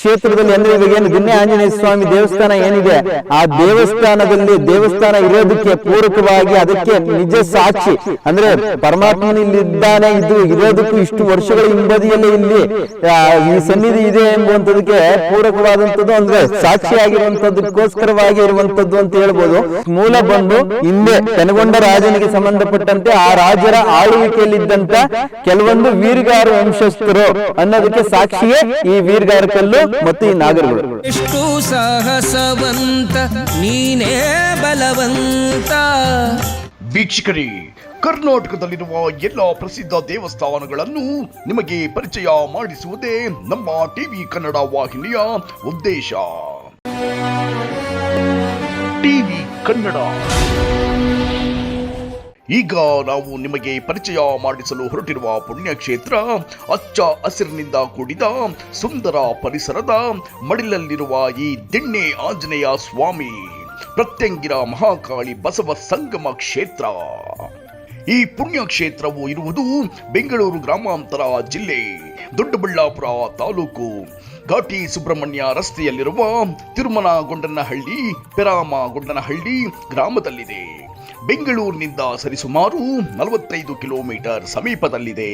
ಕ್ಷೇತ್ರದಲ್ಲಿ ಅಂದ್ರೆ ಇವಾಗ ಏನು? ಗಿನ್ನೆ ಆಂಜನೇಯ ಸ್ವಾಮಿ ದೇವಸ್ಥಾನ ಏನಿದೆ? ಆ ದೇವಸ್ಥಾನದಲ್ಲಿ ದೇವಸ್ಥಾನ ಇರೋದಕ್ಕೆ ಪೂರಕವಾಗಿ ಅದಕ್ಕೆ ನಿಜ ಸಾಕ್ಷಿ. ಅಂದ್ರೆ ಪರಮಾತ್ಮನಿಲ್ಲಿದ್ದಾನೆ, ಇದು ಇರೋದಕ್ಕೂ ಇಷ್ಟು ವರ್ಷಗಳ ಹಿಂಬದಿಯಲ್ಲಿ ಇಲ್ಲಿ ಈ ಸನ್ನಿಧಿ ಇದೆ ಎಂಬುವಂತದಕ್ಕೆ ಪೂರಕವಾದಂತದ್ದು ಅಂದ್ರೆ ಸಾಕ್ಷಿಯಾಗಿರುವಂತದ್ದಕ್ಕೋಸ್ಕರವಾಗಿ ಇರುವಂತದ್ದು ಅಂತ ಹೇಳ್ಬೋದು. ಮೂಲ ಬಂದು ಹಿಂದೆ ಕನಗೊಂಡ ರಾಜನಿಗೆ ಸಂಬಂಧಪಟ್ಟಂತೆ ಆ ರಾಜರ ಆಳ್ವಿಕೆಯಲ್ಲಿದ್ದಂತ ಕೆಲವೊಂದು ವೀರ್ಗಾರ ವಂಶಸ್ಥರು ಅನ್ನೋದಕ್ಕೆ ಸಾಕ್ಷಿಯೇ ಈ ವೀರ್ಗಾರ ಕಲ್ಲು ಮತ್ತು ಈ ನಾಗರಗಳು. ಎಷ್ಟು ಸಾಹಸವಂತ ನೀನೇ ಬಲವಂತ. ವೀಕ್ಷಕರೇ ಕರ್ನಾಟಕದಲ್ಲಿರುವ ಎಲ್ಲ ಪ್ರಸಿದ್ಧ ದೇವಸ್ಥಾನಗಳನ್ನು ನಿಮಗೆ ಪರಿಚಯ ಮಾಡಿಸುವುದೇ ನಮ್ಮ ಟಿವಿ ಕನ್ನಡ ವಾಹಿನಿಯ ಉದ್ದೇಶ. ಟಿವಿ ಕನ್ನಡ. ಈಗ ನಾವು ನಿಮಗೆ ಪರಿಚಯ ಮಾಡಿಸಲು ಹೊರಟಿರುವ ಪುಣ್ಯಕ್ಷೇತ್ರ ಅಚ್ಚ ಹಸಿರಿನಿಂದ ಕೂಡಿದ ಸುಂದರ ಪರಿಸರದ ಮಡಿಲಲ್ಲಿರುವ ಈ ದಿಣ್ಣೆ ಆಂಜನೇಯ ಸ್ವಾಮಿ, ಪ್ರತ್ಯಂಗಿರ ಮಹಾಕಾಳಿ ಬಸವ ಸಂಗಮ ಕ್ಷೇತ್ರ. ಈ ಪುಣ್ಯಕ್ಷೇತ್ರವು ಇರುವುದು ಬೆಂಗಳೂರು ಗ್ರಾಮಾಂತರ ಜಿಲ್ಲೆ, ದೊಡ್ಡಬಳ್ಳಾಪುರ ತಾಲೂಕು. ಘಾಟಿ ಸುಬ್ರಹ್ಮಣ್ಯ ರಸ್ತೆಯಲ್ಲಿರುವ ತಿರುಮಲಗೊಂಡನಹಳ್ಳಿ ಪೆರಾಮಗೊಂಡನಹಳ್ಳಿ ಗ್ರಾಮದಲ್ಲಿದೆ. ಬೆಂಗಳೂರಿನಿಂದ ಸರಿಸುಮಾರು ನಲವತ್ತೈದು ಕಿಲೋಮೀಟರ್ ಸಮೀಪದಲ್ಲಿದೆ.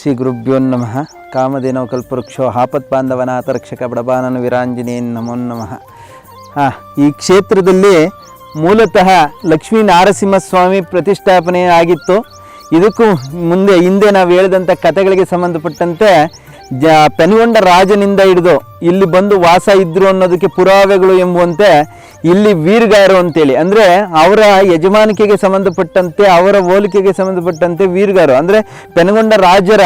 ಶ್ರೀ ಗುರುಭ್ಯೋ ನಮಃ. ಕಾಮಧೇನೋ ಕಲ್ಪವೃಕ್ಷೋ ಆಪತ್ ಬಾಂಧವನಾಥ ರಕ್ಷಕ ಬಡಬಾನನ ವಿರಾಂಜನೇ ನಮೋ ನಮಃ. ಹಾಂ ಈ ಕ್ಷೇತ್ರದಲ್ಲಿ ಮೂಲತಃ ಲಕ್ಷ್ಮೀ ನಾರಸಿಂಹಸ್ವಾಮಿ ಪ್ರತಿಷ್ಠಾಪನೆ ಆಗಿತ್ತು ಇದಕ್ಕೂ ಮುಂದೆ ಹಿಂದೆ ನಾವು ಹೇಳಿದಂಥ ಕಥೆಗಳಿಗೆ ಸಂಬಂಧಪಟ್ಟಂತೆ ಜ ಪೆನ್ಗೊಂಡ ರಾಜನಿಂದ ಹಿಡಿದು ಇಲ್ಲಿ ಬಂದು ವಾಸ ಇದ್ರು ಅನ್ನೋದಕ್ಕೆ ಪುರಾವೆಗಳು ಎಂಬುವಂತೆ ಇಲ್ಲಿ ವೀರ್ಗಾರು ಅಂತೇಳಿ. ಅಂದರೆ ಅವರ ಯಜಮಾನಿಕೆಗೆ ಸಂಬಂಧಪಟ್ಟಂತೆ, ಅವರ ಹೋಲಿಕೆಗೆ ಸಂಬಂಧಪಟ್ಟಂತೆ ವೀರಗಾರು. ಅಂದರೆ ಪೆನ್ಗೊಂಡ ರಾಜರ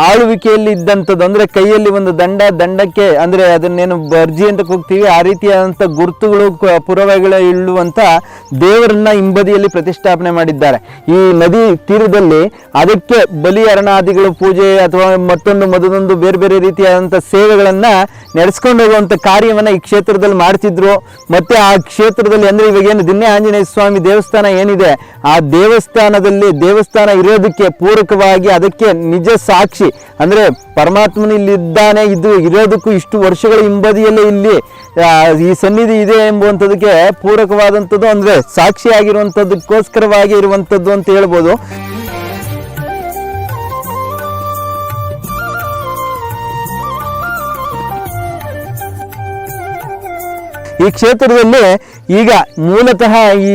ಆಳ್ವಿಕೆಯಲ್ಲಿ ಇದ್ದಂಥದ್ದು ಅಂದರೆ ಕೈಯಲ್ಲಿ ಒಂದು ದಂಡ, ದಂಡಕ್ಕೆ ಅಂದರೆ ಅದನ್ನೇನು ಬರ್ಜಿ ಅಂತ ಕೂಗ್ತೀವಿ, ಆ ರೀತಿಯಾದಂಥ ಗುರುತುಗಳು ಪುರವೆಗಳ ಇಳ್ಳುವಂಥ ದೇವರನ್ನ ಹಿಂಬದಿಯಲ್ಲಿ ಪ್ರತಿಷ್ಠಾಪನೆ ಮಾಡಿದ್ದಾರೆ. ಈ ನದಿ ತೀರದಲ್ಲಿ ಅದಕ್ಕೆ ಬಲಿ ಅರಣಾದಿಗಳು ಪೂಜೆ ಅಥವಾ ಮತ್ತೊಂದು ಮತ್ತೊಂದು ಬೇರೆ ಬೇರೆ ರೀತಿಯಾದಂಥ ಸೇವೆಗಳನ್ನು ನಡೆಸ್ಕೊಂಡು ಹೋಗುವಂಥ ಕಾರ್ಯವನ್ನ ಈ ಕ್ಷೇತ್ರದಲ್ಲಿ ಮಾಡ್ತಿದ್ರು. ಮತ್ತೆ ಆ ಕ್ಷೇತ್ರದಲ್ಲಿ ಅಂದ್ರೆ ಇವಾಗ ಏನು ಆಂಜನೇಯ ಸ್ವಾಮಿ ದೇವಸ್ಥಾನ ಏನಿದೆ, ಆ ದೇವಸ್ಥಾನದಲ್ಲಿ ದೇವಸ್ಥಾನ ಇರೋದಕ್ಕೆ ಪೂರಕವಾಗಿ ಅದಕ್ಕೆ ನಿಜ ಸಾಕ್ಷಿ ಅಂದ್ರೆ ಪರಮಾತ್ಮನ ಇಲ್ಲಿದ್ದಾನೆ, ಇದು ಇರೋದಕ್ಕೂ ಇಷ್ಟು ವರ್ಷಗಳ ಹಿಂಬದಿಯಲ್ಲೇ ಇಲ್ಲಿ ಈ ಸನ್ನಿಧಿ ಇದೆ ಎಂಬುವಂಥದಕ್ಕೆ ಪೂರಕವಾದಂಥದ್ದು, ಅಂದ್ರೆ ಸಾಕ್ಷಿಯಾಗಿರುವಂಥದ್ದಕ್ಕೋಸ್ಕರವಾಗಿ ಇರುವಂಥದ್ದು ಅಂತ ಹೇಳ್ಬೋದು. ಈ ಕ್ಷೇತ್ರದಲ್ಲಿ ಈಗ ಮೂಲತಃ ಈ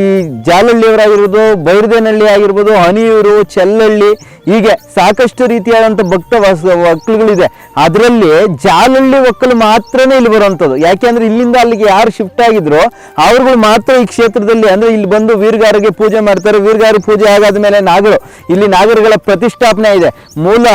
ಜಾಲಹಳ್ಳಿಯವರಾಗಿರ್ಬೋದು ಬೈರದೇನಹಳ್ಳಿ ಆಗಿರ್ಬೋದು, ಹನಿಯೂರು ಚೆಲ್ಲಹಳ್ಳಿ ಹೀಗೆ ಸಾಕಷ್ಟು ರೀತಿಯಾದಂಥ ಭಕ್ತ ಒಕ್ಕಲುಗಳಿದೆ ಅದರಲ್ಲಿ ಜಾಲಳ್ಳಿ ಒಕ್ಕಲು ಮಾತ್ರನೇ ಇಲ್ಲಿ ಬರುವಂಥದ್ದು. ಯಾಕೆಂದ್ರೆ ಇಲ್ಲಿಂದ ಅಲ್ಲಿಗೆ ಯಾರು ಶಿಫ್ಟ್ ಆಗಿದ್ರು ಅವ್ರುಗಳು ಮಾತ್ರ ಈ ಕ್ಷೇತ್ರದಲ್ಲಿ ಅಂದ್ರೆ ಇಲ್ಲಿ ಬಂದು ವೀರ್ಗಾರಿಗೆ ಪೂಜೆ ಮಾಡ್ತಾರೆ. ವೀರ್ಗಾರಿ ಪೂಜೆ ಆಗಾದ ಮೇಲೆ ನಾಗರು, ಇಲ್ಲಿ ನಾಗರಗಳ ಪ್ರತಿಷ್ಠಾಪನೆ ಇದೆ. ಮೂಲ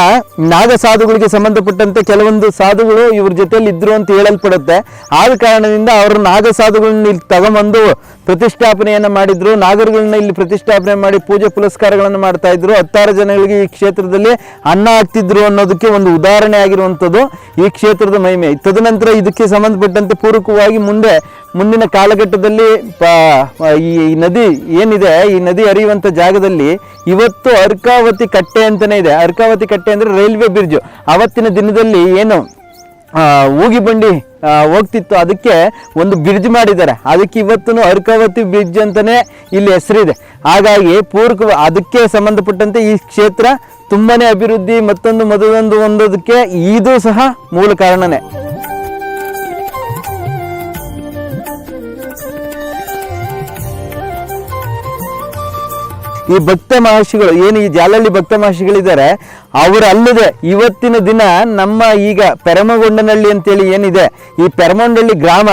ನಾಗ ಸಾಧುಗಳಿಗೆ ಸಂಬಂಧಪಟ್ಟಂತೆ ಕೆಲವೊಂದು ಸಾಧುಗಳು ಇವ್ರ ಜೊತೆಯಲ್ಲಿ ಇದ್ರು ಅಂತ ಹೇಳಲ್ಪಡುತ್ತೆ. ಆದ ಕಾರಣದಿಂದ ಅವರು ನಾಗ ಸಾಧುಗಳನ್ನ ಇಲ್ಲಿ ತಗೊಂಬಂದು ಪ್ರತಿಷ್ಠಾಪನೆಯನ್ನ ಮಾಡಿದ್ರು. ನಾಗರುಗಳನ್ನ ಇಲ್ಲಿ ಪ್ರತಿಷ್ಠಾಪನೆ ಮಾಡಿ ಪೂಜೆ ಪುರಸ್ಕಾರಗಳನ್ನು ಮಾಡ್ತಾ ಇದ್ರು. ಹತ್ತಾರು ಜನಗಳಿಗೆ ಈ ಕ್ಷೇತ್ರದಲ್ಲಿ ಅನ್ನ ಹಾಕ್ತಿದ್ರು ಅನ್ನೋದಕ್ಕೆ ಒಂದು ಉದಾಹರಣೆ ಆಗಿರುವಂಥದ್ದು ಈ ಕ್ಷೇತ್ರದ ಮಹಿಮೆ. ತದನಂತರ ಇದಕ್ಕೆ ಸಂಬಂಧಪಟ್ಟಂತೆ ಪೂರಕವಾಗಿ ಮುಂದೆ, ಮುಂದಿನ ಕಾಲಘಟ್ಟದಲ್ಲಿ ಈ ನದಿ ಏನಿದೆ, ಈ ನದಿ ಹರಿಯುವಂಥ ಜಾಗದಲ್ಲಿ ಇವತ್ತು ಅರ್ಕಾವತಿ ಕಟ್ಟೆ ಅಂತಲೇ ಇದೆ. ಅರ್ಕಾವತಿ ಕಟ್ಟೆ ಅಂದರೆ ರೈಲ್ವೆ ಬ್ರಿಡ್ಜು. ಅವತ್ತಿನ ದಿನದಲ್ಲಿ ಏನು ಊಗಿ ಬಂಡಿ ಹೋಗ್ತಿತ್ತು. ಅದಕ್ಕೆ ಒಂದು ಬ್ರಿಡ್ಜ್ ಮಾಡಿದ್ದಾರೆ. ಅದಕ್ಕೆ ಇವತ್ತು ಅರ್ಕಾವತಿ ಬ್ರಿಡ್ಜ್ ಅಂತಲೇ ಇಲ್ಲಿ ಹೆಸರಿದೆ. ಹಾಗಾಗಿ ಪೂರ್ಕ ಅದಕ್ಕೆ ಸಂಬಂಧಪಟ್ಟಂತೆ ಈ ಕ್ಷೇತ್ರ ತುಂಬಾನೇ ಅಭಿವೃದ್ಧಿ, ಮತ್ತೊಂದು ಮೊದಲೊಂದು ಒಂದೋದಕ್ಕೆ ಇದು ಸಹ ಮೂಲ ಕಾರಣನೇ. ಈ ಭಕ್ತ ಮಹರ್ಷಿಗಳು, ಏನು ಈ ಜಾಲಳ್ಳಿ ಭಕ್ತ ಮಹರ್ಷಿಗಳಿದ್ದಾರೆ, ಅವರು ಅಲ್ಲದೆ ಇವತ್ತಿನ ದಿನ ನಮ್ಮ ಈಗ ಪೆರಮಗೊಂಡನಹಳ್ಳಿ ಅಂತೇಳಿ ಏನಿದೆ, ಈ ಪೆರಮಂಡಳ್ಳಿ ಗ್ರಾಮ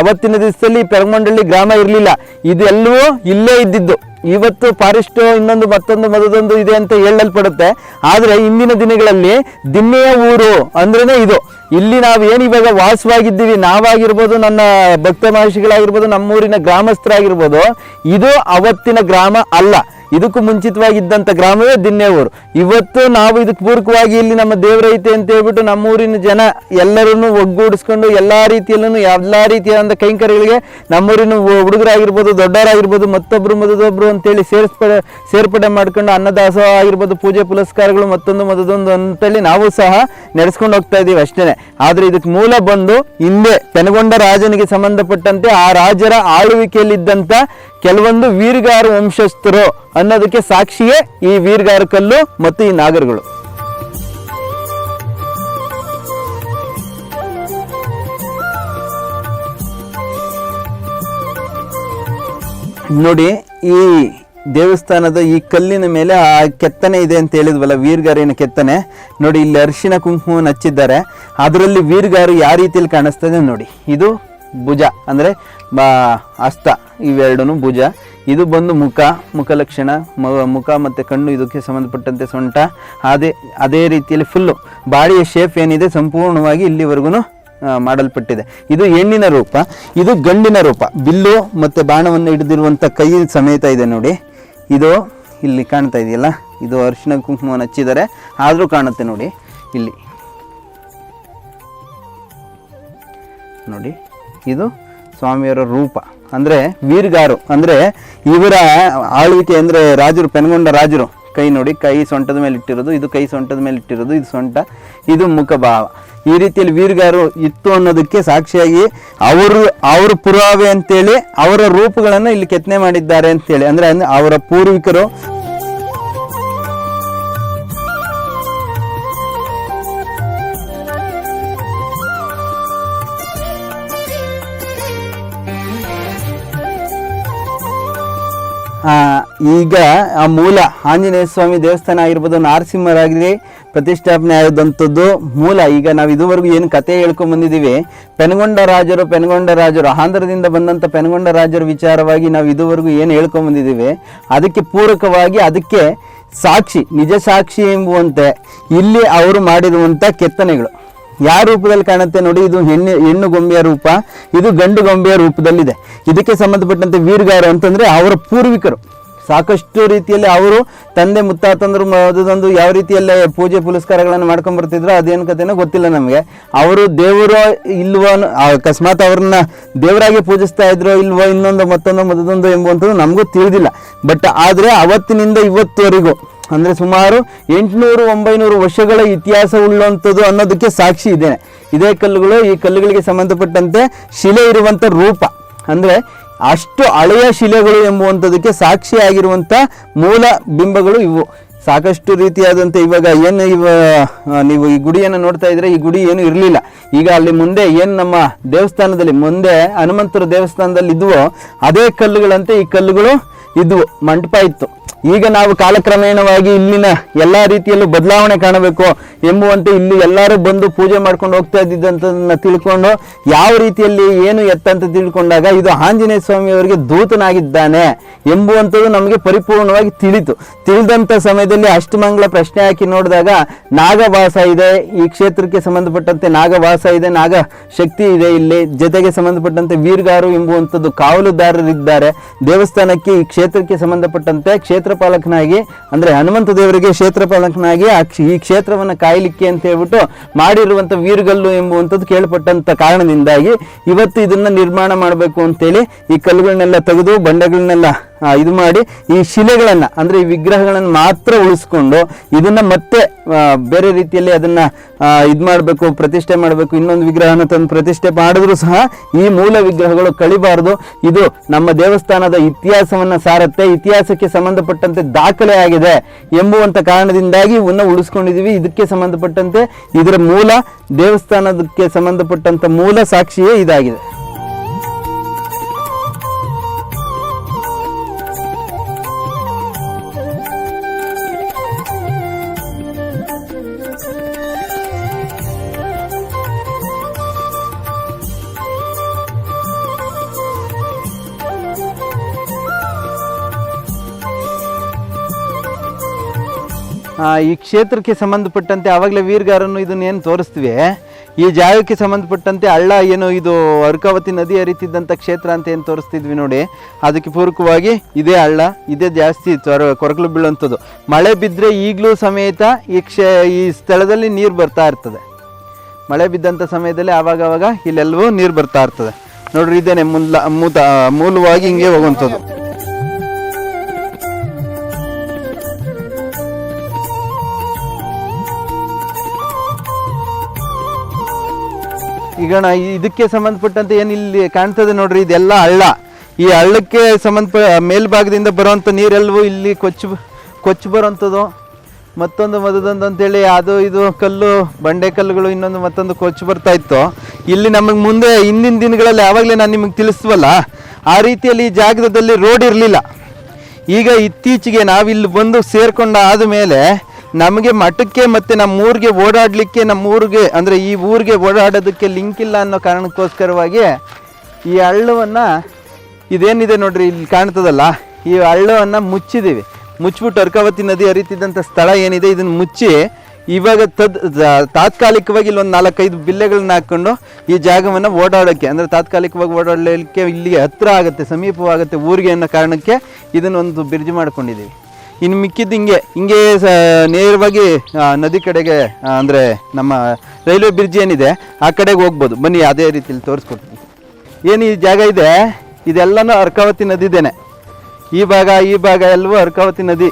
ಅವತ್ತಿನ ದಿವಸದಲ್ಲಿ ಪೆರಮಂಡಳ್ಳಿ ಗ್ರಾಮ ಇರಲಿಲ್ಲ. ಇದೆಲ್ಲವೂ ಇಲ್ಲೇ ಇದ್ದಿದ್ದು. ಇವತ್ತು ಫಾರೆಸ್ಟ್, ಇನ್ನೊಂದು ಮತ್ತೊಂದು ಮದದೊಂದು ಇದೆ ಅಂತ ಹೇಳಲ್ಪಡುತ್ತೆ. ಆದರೆ ಇಂದಿನ ದಿನಗಳಲ್ಲಿ ದಿನ್ನೆಯ ಊರು ಅಂದ್ರೇನೆ ಇದು. ಇಲ್ಲಿ ನಾವು ಏನು ಇವಾಗ ವಾಸವಾಗಿದ್ದೀವಿ, ನಾವಾಗಿರ್ಬೋದು ನನ್ನ ಭಕ್ತ ಮಹರ್ಷಿಗಳಾಗಿರ್ಬೋದು, ನಮ್ಮೂರಿನ ಗ್ರಾಮಸ್ಥರಾಗಿರ್ಬೋದು, ಇದು ಅವತ್ತಿನ ಗ್ರಾಮ ಅಲ್ಲ. ಇದಕ್ಕೂ ಮುಂಚಿತವಾಗಿದ್ದಂಥ ಗ್ರಾಮವೇ ದಿನ್ನೇವರು. ಇವತ್ತು ನಾವು ಇದಕ್ಕೆ ಪೂರಕವಾಗಿ ಇಲ್ಲಿ ನಮ್ಮ ದೇವರೈತೆ ಅಂತ ಹೇಳ್ಬಿಟ್ಟು ನಮ್ಮೂರಿನ ಜನ ಎಲ್ಲರನ್ನು ಒಗ್ಗೂಡಿಸ್ಕೊಂಡು ಎಲ್ಲ ರೀತಿಯಲ್ಲೂ ಎಲ್ಲ ರೀತಿಯಾದಂಥ ಕೈಂಕರ್ಯಗಳಿಗೆ ನಮ್ಮೂರಿನ ಹುಡುಗರಾಗಿರ್ಬೋದು, ದೊಡ್ಡವರಾಗಿರ್ಬೋದು ಮತ್ತೊಬ್ಬರು ಮತ್ತೊಬ್ಬರು ಅಂತೇಳಿ ಸೇರಿಸ್ಪಡೆ, ಸೇರ್ಪಡೆ ಮಾಡ್ಕೊಂಡು ಅನ್ನದಾಸೋಹ ಆಗಿರ್ಬೋದು, ಪೂಜೆ ಪುರಸ್ಕಾರಗಳು ಮತ್ತೊಂದು ಮತ್ತೊಂದು ಅಂತೇಳಿ ನಾವು ಸಹ ನಡೆಸ್ಕೊಂಡು ಹೋಗ್ತಾ ಇದೀವಿ ಅಷ್ಟೇನೆ ಆದ್ರೆ ಇದಕ್ಕೆ ಮೂಲ ಬಂದು ಹಿಂದೆ ತೆನಗೊಂಡ ರಾಜನಿಗೆ ಸಂಬಂಧಪಟ್ಟಂತೆ ಆ ರಾಜರ ಆಳ್ವಿಕೆಯಲ್ಲಿದ್ದಂತ ಕೆಲವೊಂದು ವೀರ್ಗಾರ ವಂಶಸ್ಥರು ಅನ್ನೋದಕ್ಕೆ ಸಾಕ್ಷಿಯೇ ಈ ವೀರ್ಗಾರು ಕಲ್ಲು ಮತ್ತು ಈ ನಾಗರಗಳು. ನೋಡಿ ಈ ದೇವಸ್ಥಾನದ ಈ ಕಲ್ಲಿನ ಮೇಲೆ ಆ ಕೆತ್ತನೆ ಇದೆ ಅಂತ ಹೇಳಿದ್ವಲ್ಲ, ವೀರ್ಗಾರಿನ ಕೆತ್ತನೆ. ನೋಡಿ, ಇಲ್ಲಿ ಅರಿಶಿನ ಕುಂಕುಮವನ್ನು ಹಚ್ಚಿದ್ದಾರೆ. ಅದರಲ್ಲಿ ವೀರ್ಗಾರು ಯಾವ ರೀತಿಯಲ್ಲಿ ಕಾಣಿಸ್ತದೆ ನೋಡಿ. ಇದು ಭುಜ, ಅಂದರೆ ಬಾ ಹಸ್ತ ಇವೆರಡೂ ಭುಜ. ಇದು ಬಂದು ಮುಖ ಮುಖಲಕ್ಷಣ ಲಕ್ಷಣ ಮುಖ ಮತ್ತು ಕಣ್ಣು ಇದಕ್ಕೆ ಸಂಬಂಧಪಟ್ಟಂತೆ ಸೊಂಟ. ಅದೇ ಅದೇ ರೀತಿಯಲ್ಲಿ ಫುಲ್ಲು ಬಾಡಿಯ ಶೇಪ್ ಏನಿದೆ, ಸಂಪೂರ್ಣವಾಗಿ ಇಲ್ಲಿವರೆಗೂ ಮಾಡಲ್ಪಟ್ಟಿದೆ. ಇದು ಹೆಣ್ಣಿನ ರೂಪ, ಇದು ಗಂಡಿನ ರೂಪ. ಬಿಲ್ಲು ಮತ್ತು ಬಾಣವನ್ನು ಹಿಡಿದಿರುವಂಥ ಕೈ ಸಮೇತ ಇದೆ ನೋಡಿ. ಇದು ಇಲ್ಲಿ ಕಾಣ್ತಾ ಇದೆಯಲ್ಲ? ಇದು ಅರಿಶಿನ ಕುಂಕುಮವನ್ನು ಹಚ್ಚಿದ್ದಾರೆ. ಆದರೂ ಕಾಣುತ್ತೆ ನೋಡಿ. ಇಲ್ಲಿ. ನೋಡಿ. ಇದು ಸ್ವಾಮಿಯವರ ರೂಪ. ಅಂದರೆ ವೀರ್ಗಾರು. ಅಂದರೆ ಇವರ ಆಳ್ವಿಕೆ ಅಂದರೆ ರಾಜರು, ಪೆನ್ಗೊಂಡ ರಾಜರು. ಕೈ ನೋಡಿ, ಕೈ ಸೊಂಟದ ಮೇಲೆ ಇಟ್ಟಿರೋದು, ಇದು ಕೈ ಸೊಂಟದ ಮೇಲೆ ಇಟ್ಟಿರೋದು, ಇದು ಸೊಂಟ, ಇದು ಮುಖಭಾವ ಈ ರೀತಿಯಲ್ಲಿ ವೀರ್ಗಾರು ಇತ್ತು ಅನ್ನೋದಕ್ಕೆ ಸಾಕ್ಷಿಯಾಗಿ ಅವರು, ಅವ್ರ ಪುರಾವೆ ಅಂತೇಳಿ ಅವರ ರೂಪಗಳನ್ನು ಇಲ್ಲಿ ಕೆತ್ತನೆ ಮಾಡಿದ್ದಾರೆ ಅಂತೇಳಿ. ಅಂದರೆ ಅವರ ಪೂರ್ವಿಕರು. ಈಗ ಆ ಮೂಲ ಆಂಜನೇಯ ಸ್ವಾಮಿ ದೇವಸ್ಥಾನ ಆಗಿರ್ಬೋದು ನರಸಿಂಹರಾಗಿ ಪ್ರತಿಷ್ಠಾಪನೆ ಆದಂಥದ್ದು ಮೂಲ. ಈಗ ನಾವು ಇದುವರೆಗೂ ಏನು ಕತೆ ಹೇಳ್ಕೊಂಡು ಬಂದಿದ್ದೀವಿ. ಪೆನಗೊಂಡ ರಾಜರು ಪೆನಗೊಂಡ ರಾಜರು ಆಂಧ್ರದಿಂದ ಬಂದಂಥ ಪೆನಗೊಂಡ ರಾಜರ ವಿಚಾರವಾಗಿ ನಾವು ಇದುವರೆಗೂ ಏನು ಹೇಳ್ಕೊಂಡು ಬಂದಿದ್ದೀವಿ. ಅದಕ್ಕೆ ಪೂರಕವಾಗಿ ಅದಕ್ಕೆ ಸಾಕ್ಷಿ, ನಿಜ ಸಾಕ್ಷಿ ಎಂಬುವಂತೆ ಇಲ್ಲಿ ಅವರು ಮಾಡಿರುವಂಥ ಕೆತ್ತನೆಗಳು. ಯಾವ ರೂಪದಲ್ಲಿ ಕಾಣುತ್ತೆ ನೋಡಿ, ಇದು ಹೆಣ್ಣು ಹೆಣ್ಣು ಗೊಂಬೆಯ ರೂಪ, ಇದು ಗಂಡು ಗೊಂಬೆಯ ರೂಪದಲ್ಲಿದೆ. ಇದಕ್ಕೆ ಸಂಬಂಧಪಟ್ಟಂತೆ ವೀರ್ಗಾರು ಅಂತಂದ್ರೆ ಅವರ ಪೂರ್ವಿಕರು. ಸಾಕಷ್ಟು ರೀತಿಯಲ್ಲಿ ಅವರು ತಂದೆ ಮುತ್ತಾತಂದ್ರು ಅದೊಂದು ಯಾವ ರೀತಿಯಲ್ಲೇ ಪೂಜೆ ಪುರಸ್ಕಾರಗಳನ್ನು ಮಾಡ್ಕೊಂಡ್ ಬರ್ತಿದ್ರು ಅದೇನು ಕಥೆನೋ ಗೊತ್ತಿಲ್ಲ ನಮಗೆ. ಅವರು ದೇವರು ಇಲ್ವೋ ಅಕಸ್ಮಾತ್ ಅವ್ರನ್ನ ದೇವರಾಗಿ ಪೂಜಿಸ್ತಾ ಇದ್ರೋ ಇಲ್ವೋ ಇನ್ನೊಂದು ಮತ್ತೊಂದು ಮತ್ತೊಂದು ಎಂಬುವಂಥದ್ದು ನಮಗೂ ತಿಳಿದಿಲ್ಲ. ಬಟ್ ಆದರೆ ಅವತ್ತಿನಿಂದ ಇವತ್ತುವರೆಗೂ, ಅಂದ್ರೆ ಸುಮಾರು ಎಂಟುನೂರು ಒಂಬೈನೂರು ವರ್ಷಗಳ ಇತಿಹಾಸ ಉಳ್ಳುವಂಥದ್ದು ಅನ್ನೋದಕ್ಕೆ ಸಾಕ್ಷಿ ಇದ್ದೇನೆ ಇದೇ ಕಲ್ಲುಗಳು ಈ ಕಲ್ಲುಗಳಿಗೆ ಸಂಬಂಧಪಟ್ಟಂತೆ ಶಿಲೆ ಇರುವಂಥ ರೂಪ. ಅಂದ್ರೆ ಅಷ್ಟು ಹಳೆಯ ಶಿಲೆಗಳು ಎಂಬುವಂಥದಕ್ಕೆ ಸಾಕ್ಷಿಯಾಗಿರುವಂಥ ಮೂಲ ಬಿಂಬಗಳು ಇವು. ಸಾಕಷ್ಟು ರೀತಿಯಾದಂಥ ಇವಾಗ ಏನು ಇವ ನೀವು ಈ ಗುಡಿಯನ್ನು ನೋಡ್ತಾ ಇದ್ರೆ ಈ ಗುಡಿ ಏನು ಇರಲಿಲ್ಲ. ಈಗ ಅಲ್ಲಿ ಮುಂದೆ ಏನು ನಮ್ಮ ದೇವಸ್ಥಾನದಲ್ಲಿ ಮುಂದೆ ಹನುಮಂತರ ದೇವಸ್ಥಾನದಲ್ಲಿ ಇದ್ವೋ, ಅದೇ ಕಲ್ಲುಗಳಂತೆ ಈ ಕಲ್ಲುಗಳು ಇದ್ವು, ಮಂಟಪ ಇತ್ತು. ಈಗ ನಾವು ಕಾಲಕ್ರಮೇಣವಾಗಿ ಇಲ್ಲಿನ ಎಲ್ಲಾ ರೀತಿಯಲ್ಲೂ ಬದಲಾವಣೆ ಕಾಣಬೇಕು ಎಂಬುವಂತೆ ಇಲ್ಲಿ ಎಲ್ಲರೂ ಬಂದು ಪೂಜೆ ಮಾಡ್ಕೊಂಡು ಹೋಗ್ತಾ ಇದ್ದಿದ್ದಂಥದನ್ನ ತಿಳ್ಕೊಂಡು ಯಾವ ರೀತಿಯಲ್ಲಿ ಏನು ಎತ್ತಂತ ತಿಳ್ಕೊಂಡಾಗ ಇದು ಆಂಜನೇಯ ಸ್ವಾಮಿಯವರಿಗೆ ದೂತನಾಗಿದ್ದಾನೆ ಎಂಬುವಂಥದ್ದು ನಮಗೆ ಪರಿಪೂರ್ಣವಾಗಿ ತಿಳಿತು. ತಿಳಿದಂಥ ಸಮಯದಲ್ಲಿ ಅಷ್ಟಮಂಗಲ ಪ್ರಶ್ನೆ ಹಾಕಿ ನೋಡಿದಾಗ ನಾಗವಾಸ ಇದೆ. ಈ ಕ್ಷೇತ್ರಕ್ಕೆ ಸಂಬಂಧಪಟ್ಟಂತೆ ನಾಗವಾಸ ಇದೆ ನಾಗ ಶಕ್ತಿ ಇದೆ ಇಲ್ಲಿ. ಜೊತೆಗೆ ಸಂಬಂಧಪಟ್ಟಂತೆ ವೀರ್ಗಾರು ಎಂಬುವಂಥದ್ದು ಕಾವಲುದಾರರಿದ್ದಾರೆ. ದೇವಸ್ಥಾನಕ್ಕೆ ಈ ಕ್ಷೇತ್ರಕ್ಕೆ ಸಂಬಂಧಪಟ್ಟಂತೆ ಕ್ಷೇತ್ರಪಾಲಕನಾಗಿ, ಅಂದ್ರೆ ಹನುಮಂತ ದೇವರಿಗೆ ಕ್ಷೇತ್ರಪಾಲಕನಾಗಿ ಆ ಈ ಕ್ಷೇತ್ರವನ್ನು ಕಾಯಲಿಕ್ಕೆ ಅಂತ ಹೇಳ್ಬಿಟ್ಟು ಮಾಡಿರುವಂಥ ವೀರಗಲ್ಲು ಎಂಬುವಂಥದ್ದು ಕೇಳ್ಪಟ್ಟಂತ ಕಾರಣದಿಂದಾಗಿ ಇವತ್ತು ಇದನ್ನ ನಿರ್ಮಾಣ ಮಾಡಬೇಕು ಅಂತೇಳಿ ಈ ಕಲ್ಲುಗಳನ್ನೆಲ್ಲ ತೆಗೆದು ಬಂಡೆಗಳನ್ನೆಲ್ಲ ಇದು ಮಾಡಿ ಈ ಶಿಲೆಗಳನ್ನು, ಅಂದ್ರೆ ಈ ವಿಗ್ರಹಗಳನ್ನು ಮಾತ್ರ ಉಳಿಸ್ಕೊಂಡು ಇದನ್ನ ಮತ್ತೆ ಬೇರೆ ರೀತಿಯಲ್ಲಿ ಅದನ್ನ ಇದು ಮಾಡಬೇಕು, ಪ್ರತಿಷ್ಠೆ ಮಾಡಬೇಕು, ಇನ್ನೊಂದು ವಿಗ್ರಹನ ತಂದು ಪ್ರತಿಷ್ಠೆ ಮಾಡಿದ್ರೂ ಸಹ ಈ ಮೂಲ ವಿಗ್ರಹಗಳು ಕಳಿಬಾರದು. ಇದು ನಮ್ಮ ದೇವಸ್ಥಾನದ ಇತಿಹಾಸವನ್ನ ಸಾರತ್ತೆ, ಇತಿಹಾಸಕ್ಕೆ ಸಂಬಂಧಪಟ್ಟಂತೆ ದಾಖಲೆ ಆಗಿದೆ ಎಂಬುವಂಥ ಕಾರಣದಿಂದಾಗಿ ಇವನ್ನ ಉಳಿಸ್ಕೊಂಡಿದೀವಿ. ಇದಕ್ಕೆ ಸಂಬಂಧಪಟ್ಟಂತೆ ಇದರ ಮೂಲ ದೇವಸ್ಥಾನದಕ್ಕೆ ಸಂಬಂಧಪಟ್ಟಂತ ಮೂಲ ಸಾಕ್ಷಿಯೇ ಇದಾಗಿದೆ. ಈ ಕ್ಷೇತ್ರಕ್ಕೆ ಸಂಬಂಧಪಟ್ಟಂತೆ ಆವಾಗಲೇ ವೀರ್ಗಾರನ್ನು ಇದನ್ನೇನು ತೋರಿಸ್ತೀವಿ? ಈ ಜಾಗಕ್ಕೆ ಸಂಬಂಧಪಟ್ಟಂತೆ ಹಳ್ಳ ಏನು ಇದು ಅರ್ಕಾವತಿ ನದಿ ಹರಿತಿದ್ದಂಥ ಕ್ಷೇತ್ರ ಅಂತ ಏನು ತೋರಿಸ್ತಿದ್ವಿ ನೋಡಿ. ಅದಕ್ಕೆ ಪೂರಕವಾಗಿ ಇದೇ ಹಳ್ಳ ಇದೇ ಜಾಸ್ತಿ ಕೊರಕಲು ಬೀಳುವಂಥದ್ದು. ಮಳೆ ಬಿದ್ದರೆ ಈಗಲೂ ಸಮೇತ ಈ ಕ್ಷೇ, ಈ ಸ್ಥಳದಲ್ಲಿ ನೀರು ಬರ್ತಾ ಇರ್ತದೆ. ಮಳೆ ಬಿದ್ದಂಥ ಸಮಯದಲ್ಲಿ ಆವಾಗವಾಗ ಆವಾಗ ಇಲ್ಲೆಲ್ಲವೂ ನೀರು ಬರ್ತಾ ಇರ್ತದೆ. ನೋಡ್ರಿ ಇದೇನೆ ಮುಲ್ಲ ಮೂತ ಮೂಲವಾಗಿ ಹಿಂಗೆ ಹೋಗುವಂಥದ್ದು. ಈಗ ಇದಕ್ಕೆ ಸಂಬಂಧಪಟ್ಟಂತೆ ಏನು ಇಲ್ಲಿ ಕಾಣ್ತದೆ ನೋಡ್ರಿ, ಇದೆಲ್ಲ ಹಳ್ಳ. ಈ ಹಳ್ಳಕ್ಕೆ ಸಂಬಂಧ ಮೇಲ್ಭಾಗದಿಂದ ಬರುವಂಥ ನೀರೆಲ್ಲವೂ ಇಲ್ಲಿ ಕೊಚ್ಚು ಕೊಚ್ಚು ಬರುವಂಥದ್ದು ಮತ್ತೊಂದು ಮದದೊಂದು ಅಂತೇಳಿ ಅದು, ಇದು ಕಲ್ಲು, ಬಂಡೆ ಕಲ್ಲುಗಳು ಇನ್ನೊಂದು ಮತ್ತೊಂದು ಕೊಚ್ಚು ಬರ್ತಾ ಇತ್ತು. ಇಲ್ಲಿ ನಮಗೆ ಮುಂದೆ ಹಿಂದಿನ ದಿನಗಳಲ್ಲಿ ಯಾವಾಗಲೇ ನಾನು ನಿಮಗೆ ತಿಳಿಸ್ತವಲ್ಲ ಆ ರೀತಿಯಲ್ಲಿ ಈ ಜಾಗದಲ್ಲಿ ರೋಡ್ ಇರಲಿಲ್ಲ. ಈಗ ಇತ್ತೀಚೆಗೆ ನಾವಿಲ್ಲಿ ಬಂದು ಸೇರ್ಕೊಂಡ ಆದಮೇಲೆ ನಮಗೆ ಮಠಕ್ಕೆ ಮತ್ತು ನಮ್ಮ ಊರಿಗೆ ಓಡಾಡಲಿಕ್ಕೆ ನಮ್ಮ ಊರಿಗೆ ಅಂದರೆ ಈ ಊರಿಗೆ ಓಡಾಡೋದಕ್ಕೆ ಲಿಂಕ್ ಇಲ್ಲ ಅನ್ನೋ ಕಾರಣಕ್ಕೋಸ್ಕರವಾಗಿ ಈ ಹಳ್ಳವನ್ನು ಇದೇನಿದೆ ನೋಡ್ರಿ ಇಲ್ಲಿ ಕಾಣ್ತದಲ್ಲ, ಈ ಹಳ್ಳವನ್ನು ಮುಚ್ಚಿದ್ದೀವಿ ಮುಚ್ಚಿಬಿಟ್ಟು ಅರ್ಕಾವತಿ ನದಿ ಹರಿತಿದ್ದಂಥ ಸ್ಥಳ ಏನಿದೆ ಇದನ್ನು ಮುಚ್ಚಿ ಇವಾಗ ತದ್ ತಾತ್ಕಾಲಿಕವಾಗಿ ಇಲ್ಲೊಂದು ನಾಲ್ಕೈದು ಬಿಲ್ಲೆಗಳನ್ನ ಹಾಕ್ಕೊಂಡು ಈ ಜಾಗವನ್ನು ಓಡಾಡೋಕ್ಕೆ ಅಂದರೆ ತಾತ್ಕಾಲಿಕವಾಗಿ ಓಡಾಡಲಿಕ್ಕೆ ಇಲ್ಲಿಗೆ ಹತ್ತಿರ ಆಗುತ್ತೆ, ಸಮೀಪವಾಗುತ್ತೆ ಊರಿಗೆ ಅನ್ನೋ ಕಾರಣಕ್ಕೆ ಇದನ್ನೊಂದು ಬ್ರಿಡ್ಜ್ ಮಾಡ್ಕೊಂಡಿದ್ದೀವಿ ಇನ್ನು ಮಿಕ್ಕಿದ್ದು ಹಿಂಗೆ ಹಿಂಗೆ ನೇರವಾಗಿ ನದಿ ಕಡೆಗೆ ಅಂದರೆ ನಮ್ಮ ರೈಲ್ವೆ ಬ್ರಿಡ್ಜ್ ಏನಿದೆ, ಆ ಕಡೆಗೆ ಹೋಗ್ಬೋದು. ಬನ್ನಿ, ಅದೇ ರೀತಿಯಲ್ಲಿ ತೋರಿಸ್ಕೊಡ್ತೀನಿ. ಏನು ಈ ಜಾಗ ಇದೆ? ಇದೆಲ್ಲನೂ ಅರ್ಕಾವತಿ ನದಿದೇನೆ. ಈ ಭಾಗ ಈ ಭಾಗ ಎಲ್ಲವೂ ಅರ್ಕಾವತಿ ನದಿ.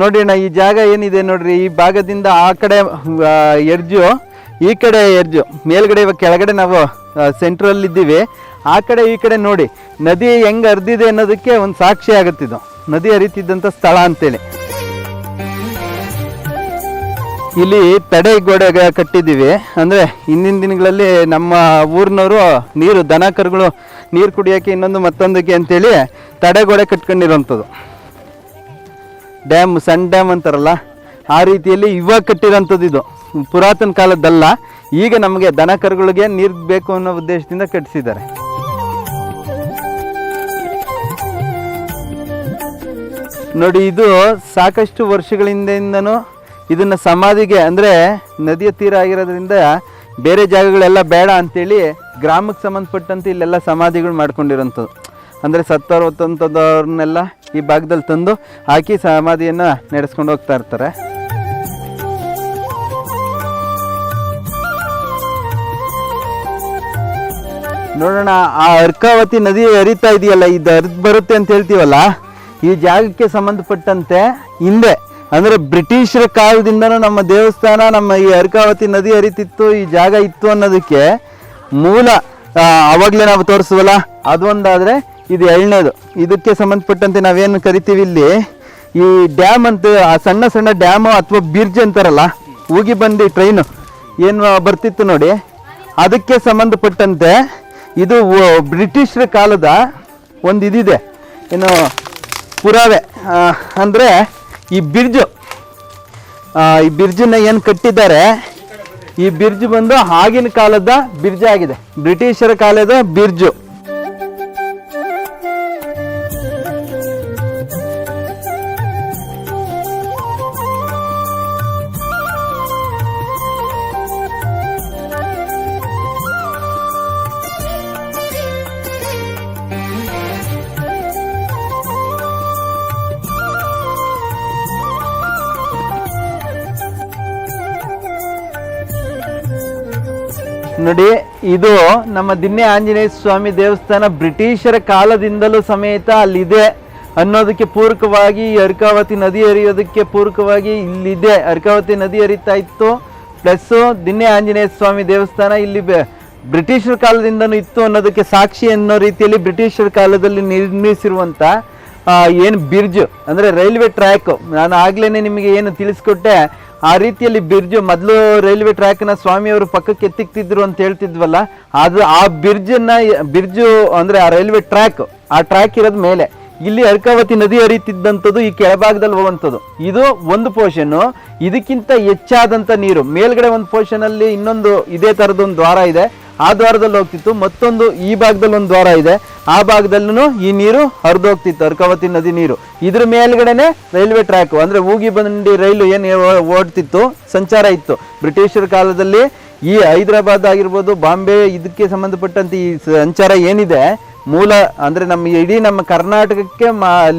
ನೋಡಿ ಅಣ್ಣ, ಈ ಜಾಗ ಏನಿದೆ ನೋಡ್ರಿ? ಈ ಭಾಗದಿಂದ ಆ ಕಡೆ ಎರ್ಜು, ಈ ಕಡೆ ಎರ್ಜು. ಮೇಲ್ಗಡೆ ಇವಾಗ ಕೆಳಗಡೆ ನಾವು ಸೆಂಟ್ರಲ್ ಇದ್ದೀವಿ ಆ ಕಡೆ ಈ ಕಡೆ ನೋಡಿ, ನದಿ ಹೆಂಗ್ ಹರಿದಿದೆ ಅನ್ನೋದಕ್ಕೆ ಒಂದು ಸಾಕ್ಷಿ ಆಗುತ್ತಿದ್ದು. ನದಿ ಹರಿತಿದ್ದಂಥ ಸ್ಥಳ ಅಂತೇಳಿ. ಇಲ್ಲಿ ತಡೆ ಗೋಡೆ ಕಟ್ಟಿದ್ದೀವಿ. ಅಂದರೆ ಹಿಂದಿನ ದಿನಗಳಲ್ಲಿ ನಮ್ಮ ಊರಿನವರು ನೀರು ದನ ಕರುಗಳು ನೀರು ಕುಡಿಯೋಕ್ಕೆ ಇನ್ನೊಂದು ಮತ್ತೊಂದಕ್ಕೆ ಅಂತೇಳಿ ತಡೆಗೋಡೆ ಕಟ್ಕೊಂಡಿರುವಂಥದ್ದು ಡ್ಯಾಮ್, ಸಣ್ಣ ಡ್ಯಾಮ್ ಅಂತಾರಲ್ಲ, ಆ ರೀತಿಯಲ್ಲಿ ಇವಾಗ ಕಟ್ಟಿರೋಂಥದ್ದು ಇದು ಪುರಾತನ ಕಾಲದ್ದಲ್ಲ ಈಗ ನಮಗೆ ದನ ಕರುಗಳಿಗೆ ನೀರು ಬೇಕು ಅನ್ನೋ ಉದ್ದೇಶದಿಂದ ಕಟ್ಟಿಸಿದ್ದಾರೆ. ನೋಡಿ, ಇದು ಸಾಕಷ್ಟು ವರ್ಷಗಳಿಂದನೂ ಇದನ್ನು ಸಮಾಧಿಗೆ, ಅಂದರೆ ನದಿಯ ತೀರ ಆಗಿರೋದ್ರಿಂದ ಬೇರೆ ಜಾಗಗಳೆಲ್ಲ ಬೇಡ ಅಂತೇಳಿ ಗ್ರಾಮಕ್ಕೆ ಸಂಬಂಧಪಟ್ಟಂತೆ ಇಲ್ಲೆಲ್ಲ ಸಮಾಧಿಗಳು ಮಾಡ್ಕೊಂಡಿರೋಂಥದ್ದು. ಅಂದರೆ ಸತ್ತವರು ಹೊತ್ತಂಥದ್ದವ್ರನ್ನೆಲ್ಲ ಈ ಭಾಗದಲ್ಲಿ ತಂದು ಹಾಕಿ ಸಮಾಧಿಯನ್ನು ನಡೆಸ್ಕೊಂಡು ಹೋಗ್ತಾ ಇರ್ತಾರೆ. ನೋಡೋಣ, ಆ ಅರ್ಕಾವತಿ ನದಿ ಹರಿತಾ ಇದೆಯಲ್ಲ, ಇದು ಹರಿದು ಬರುತ್ತೆ ಅಂತ ಹೇಳ್ತೀವಲ್ಲ, ಈ ಜಾಗಕ್ಕೆ ಸಂಬಂಧಪಟ್ಟಂತೆ ಹಿಂದೆ, ಅಂದರೆ ಬ್ರಿಟಿಷರ ಕಾಲದಿಂದನೂ ನಮ್ಮ ದೇವಸ್ಥಾನ, ನಮ್ಮ ಈ ಅರ್ಕಾವತಿ ನದಿ ಹರಿತಿತ್ತು, ಈ ಜಾಗ ಇತ್ತು ಅನ್ನೋದಕ್ಕೆ ಮೂಲ ಆವಾಗಲೇ ನಾವು ತೋರಿಸುವಲ್ಲ, ಅದೊಂದಾದರೆ ಇದು ಎಳ್ನೇದು ಇದಕ್ಕೆ ಸಂಬಂಧಪಟ್ಟಂತೆ ನಾವೇನು ಕರಿತೀವಿ ಇಲ್ಲಿ, ಈ ಡ್ಯಾಮ್ ಅಂತ, ಆ ಸಣ್ಣ ಸಣ್ಣ ಡ್ಯಾಮು ಅಥವಾ ಬಿರ್ಜ್ ಅಂತಾರಲ್ಲ ಹೋಗಿ ಬಂದು ಟ್ರೈನು, ಏನು ಬರ್ತಿತ್ತು ನೋಡಿ, ಅದಕ್ಕೆ ಸಂಬಂಧಪಟ್ಟಂತೆ ಇದು ಬ್ರಿಟಿಷರ ಕಾಲದ ಒಂದು ಇದಿದೆ ಏನು ಪುರಾವೆ ಅಂದರೆ ಈ ಬಿರ್ಜು ಈ ಬಿರ್ಜನ್ನ ಏನು ಕಟ್ಟಿದ್ದಾರೆ? ಈ ಬಿರ್ಜು ಬಂದು ಆಗಿನ ಕಾಲದ ಬಿರ್ಜ್ ಆಗಿದೆ ಬ್ರಿಟಿಷರ ಕಾಲದ ಬಿರ್ಜು. ನೋಡಿ, ಇದು ನಮ್ಮ ದಿನ್ನೆ ಆಂಜನೇಯ ಸ್ವಾಮಿ ದೇವಸ್ಥಾನ ಬ್ರಿಟಿಷರ ಕಾಲದಿಂದಲೂ ಸಮೇತ ಅಲ್ಲಿದೆ. ಅನ್ನೋದಕ್ಕೆ ಪೂರಕವಾಗಿ ಅರ್ಕಾವತಿ ನದಿ ಹರಿಯೋದಕ್ಕೆ ಪೂರಕವಾಗಿ ಇಲ್ಲಿದೆ. ಅರ್ಕಾವತಿ ನದಿ ಹರಿತಾ ಇತ್ತು. ಪ್ಲಸ್ ದಿನ್ನೆ ಆಂಜನೇಯ ಸ್ವಾಮಿ ದೇವಸ್ಥಾನ ಇಲ್ಲಿ ಬ್ರಿಟಿಷರ ಕಾಲದಿಂದನೂ ಇತ್ತು ಅನ್ನೋದಕ್ಕೆ ಸಾಕ್ಷಿ ಅನ್ನೋ ರೀತಿಯಲ್ಲಿ ಬ್ರಿಟಿಷರ ಕಾಲದಲ್ಲಿ ನಿರ್ಮಿಸಿರುವಂಥ ಏನು ಬಿರ್ಜು ಅಂದರೆ ರೈಲ್ವೆ ಟ್ರ್ಯಾಕು ನಾನು ಆಗ್ಲೇ ನಿಮಗೆ ಏನು ತಿಳಿಸ್ಕೊಟ್ಟೆ. ಆ ರೀತಿಯಲ್ಲಿ ಬಿರ್ಜು ಮೊದಲು ರೈಲ್ವೆ ಟ್ರ್ಯಾಕ್ನ ಸ್ವಾಮಿಯವರು ಪಕ್ಕಕ್ಕೆ ಎತ್ತಿಕ್ತಿದ್ರು ಅಂತ ಹೇಳ್ತಿದ್ವಲ್ಲ ಅದು ಆ ಬಿರ್ಜನ್ನ, ಬಿರ್ಜು ಅಂದರೆ ಆ ರೈಲ್ವೆ ಟ್ರ್ಯಾಕ್ ಆ ಟ್ರ್ಯಾಕ್ ಇರೋದ್ ಮೇಲೆ. ಇಲ್ಲಿ ಅರ್ಕಾವತಿ ನದಿ ಹರಿತಿದ್ದಂಥದ್ದು ಈ ಕೆಳಭಾಗದಲ್ಲಿ ಹೋಗುವಂಥದ್ದು. ಇದು ಒಂದು ಪೋರ್ಷನ್ನು ಇದಕ್ಕಿಂತ ಹೆಚ್ಚಾದಂಥ ನೀರು. ಮೇಲ್ಗಡೆ ಒಂದು ಪೋರ್ಷನ್ ಅಲ್ಲಿ ಇನ್ನೊಂದು ಇದೇ ಥರದೊಂದು ದ್ವಾರ ಇದೆ. ಆ ದ್ವಾರದಲ್ಲಿ ಹೋಗ್ತಿತ್ತು. ಮತ್ತೊಂದು ಈ ಭಾಗದಲ್ಲಿ ಒಂದು ದ್ವಾರ ಇದೆ. ಆ ಭಾಗದಲ್ಲೂ ಈ ನೀರು ಹರಿದು ಹೋಗ್ತಿತ್ತು ಅರ್ಕಾವತಿ ನದಿ ನೀರು. ಇದ್ರ ಮೇಲ್ಗಡೆನೆ ರೈಲ್ವೆ ಟ್ರ್ಯಾಕ್, ಅಂದ್ರೆ ಊಗಿ ಬಂಡಿ ರೈಲು ಏನು ಓಡ್ತಿತ್ತು, ಸಂಚಾರ ಇತ್ತು. ಬ್ರಿಟಿಷರ ಕಾಲದಲ್ಲಿ ಈ ಹೈದರಾಬಾದ್ ಆಗಿರ್ಬೋದು, ಬಾಂಬೆ, ಇದಕ್ಕೆ ಸಂಬಂಧಪಟ್ಟಂತೆ ಈ ಸಂಚಾರ ಏನಿದೆ, ಮೂಲ, ಅಂದ್ರೆ ನಮ್ಮ ಇಡೀ ನಮ್ಮ ಕರ್ನಾಟಕಕ್ಕೆ